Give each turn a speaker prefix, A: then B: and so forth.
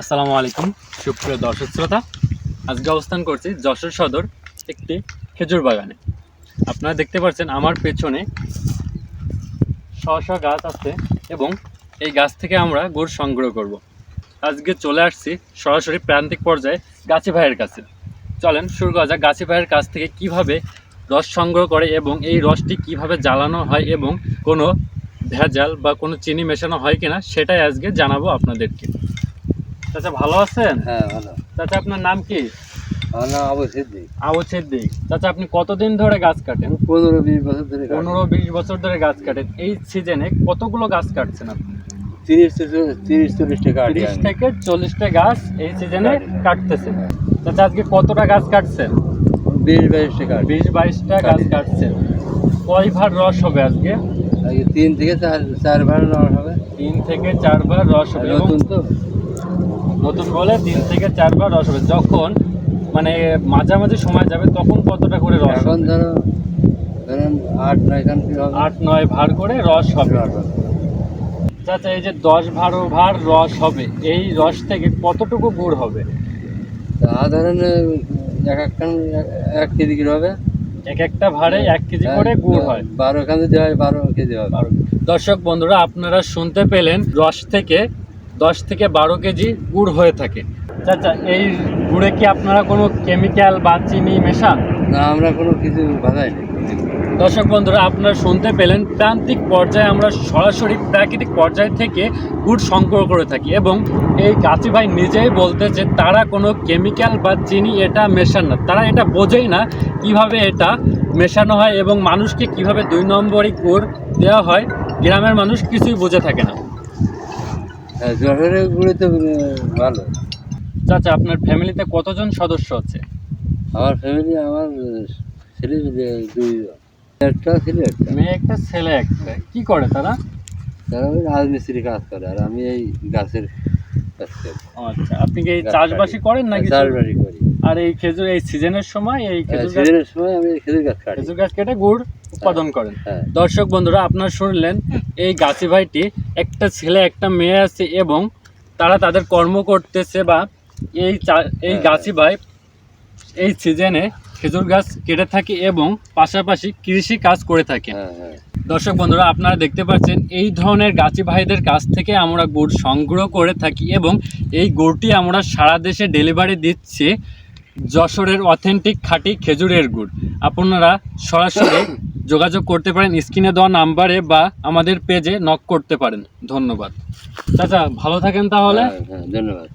A: আসসালামু আলাইকুম, সুপ্রিয় দর্শক শ্রোতা। আজকে অবস্থান করছি যশোর সদর একটি খেজুর বাগানে। আপনারা দেখতে পাচ্ছেন আমার পেছনে শ শ গাছ আছে এবং এই গাছ থেকে আমরা গুড় সংগ্রহ করব। আজকে চলে আসছি সরাসরি প্রান্তিক পর্যায়ে গাছি ভাইয়ের কাছে। চলেন শুরু করা যাক গাছি ভাইয়ের কাছ থেকে কীভাবে রস সংগ্রহ করে এবং এই রসটি কীভাবে জ্বালানো হয় এবং কোনো ভেজাল বা কোনো চিনি মেশানো হয় কিনা সেটাই আজকে জানাব আপনাদেরকে। চাচা ভালো আছেন?
B: হ্যাঁ ভালো।
A: চাচা আপনার নাম কি?
B: আমার নাম আবু সিদ্দিক।
A: আবু সিদ্দিক। চাচা আপনি কতদিন ধরে গাছ কাটেন?
B: পনেরো বিশ বছর ধরে
A: পনেরো বিশ বছর ধরে গাছ কাটেন। এই সিজনে কতগুলো গাছ কাটছেন আপনি?
B: তিরিশ তিরিশ চল্লিশ টাকা আটি
A: তিরিশ থেকে চল্লিশটা গাছ এই সিজনে কাটতেছেন। চাচা আজকে কতটা গাছ কাটছেন?
B: বিশ বাইশ টাকা
A: বিশ বাইশটা গাছ
B: কাটি।
A: কাটছেন। কয় ভার রস হবে আজকে?
B: তিন থেকে চার চার ভাড়া নেওয়া হবে।
A: তিন থেকে চারবার রস হবে।
B: নতুন তো?
A: নতুন বলে তিন থেকে চারবার রস হবে। যখন মানে মাঝামাঝি সময় যাবে তখন কতটা করে রস
B: এখন? ধরো ধরেন আট নয় খান
A: আট নয় ভার করে রস হবে। চাচা এই যে দশ বারো ভার রস হবে এই রস থেকে কতটুকু গুড় হবে?
B: তা ধরেন এক এক এক- কেজি করে হবে?
A: এক একটা ভারে এক কেজি করে গুড় হয়।
B: বারো খান যদি হয় বারো কেজি হবে।
A: বারো। দর্শক বন্ধুরা আপনারা শুনতে পেলেন রস থেকে দশ থেকে বারো কেজি গুড় হয়ে থাকে। চাচা এই গুড়ে কি আপনারা কোনো কেমিক্যাল বা চিনি মেশান?
B: না আমরা কোনো কিছু বাধাই নেই।
A: দর্শক বন্ধুরা আপনারা শুনতে পেলেন প্রান্তিক পর্যায়ে আমরা সরাসরি প্রাকৃতিক পর্যায় থেকে গুড় সংগ্রহ করে থাকি এবং এই গাছি ভাই নিজেই বলতে যে তারা কোনো কেমিক্যাল বা চিনি এটা মেশান না। তারা এটা বোঝেই না কীভাবে এটা মেশানো হয় এবং মানুষকে কীভাবে দুই নম্বরই গুড় দেওয়া হয়। গ্রামের মানুষ কিছুই বুঝে থাকে না।
B: যশোরের গুড়ি তো ভালো।
A: চাচা আপনার ফ্যামিলিতে কতজন সদস্য আছে?
B: আমার ফ্যামিলি আমার ছেলে একটা ছেলে একটা।
A: মেয়ে একটা ছেলে একটা। কি করে তারা?
B: তারা ওই রাজমিস্ত্রি কাজ করে আর আমি এই গাছের কাজ করি।
A: আচ্ছা আপনি কি এই চাষবাসই করেন নাকি
B: চাষবাড়ি করি।
A: আর এই খেজুর এই সিজনের সময় এই
B: হ্যাঁ,
A: খেজুর
B: সিজনের সময় আমি খেজুর গাছ কাটি।
A: খেজুর গাছ কেটে গুড়? উৎপাদন করেন।
B: হ্যাঁ।
A: দর্শক বন্ধুরা আপনারা শুনলেন এই গাছি ভাইটি একটা ছেলে একটা মেয়ে আছে এবং তারা তাদের কর্ম করতেছে বা এই এই
B: হ্যাঁ।
A: গাছি ভাই এই সিজনে খেজুর গাছ কেটে থাকে এবং পাশাপাশি কৃষি কাজ করে থাকে।
B: হ্যাঁ
A: দর্শক বন্ধুরা আপনারা দেখতে পাচ্ছেন এই ধরনের গাছি ভাইদের কাছ থেকে আমরা গুড় সংগ্রহ করে থাকি এবং এই গুড়টি আমরা সারা দেশে ডেলিভারি দিচ্ছি। যশোরের অথেন্টিক খাঁটি খেজুরের গুড়। আপনারা সরাসরি যোগাযোগ করতে পারেন স্ক্রিনে দেওয়া নাম্বারে বা আমাদের পেজে নক করতে পারেন। ধন্যবাদ। চাচা ভালো থাকেন তাহলে?
B: হ্যাঁ, হ্যাঁ ধন্যবাদ।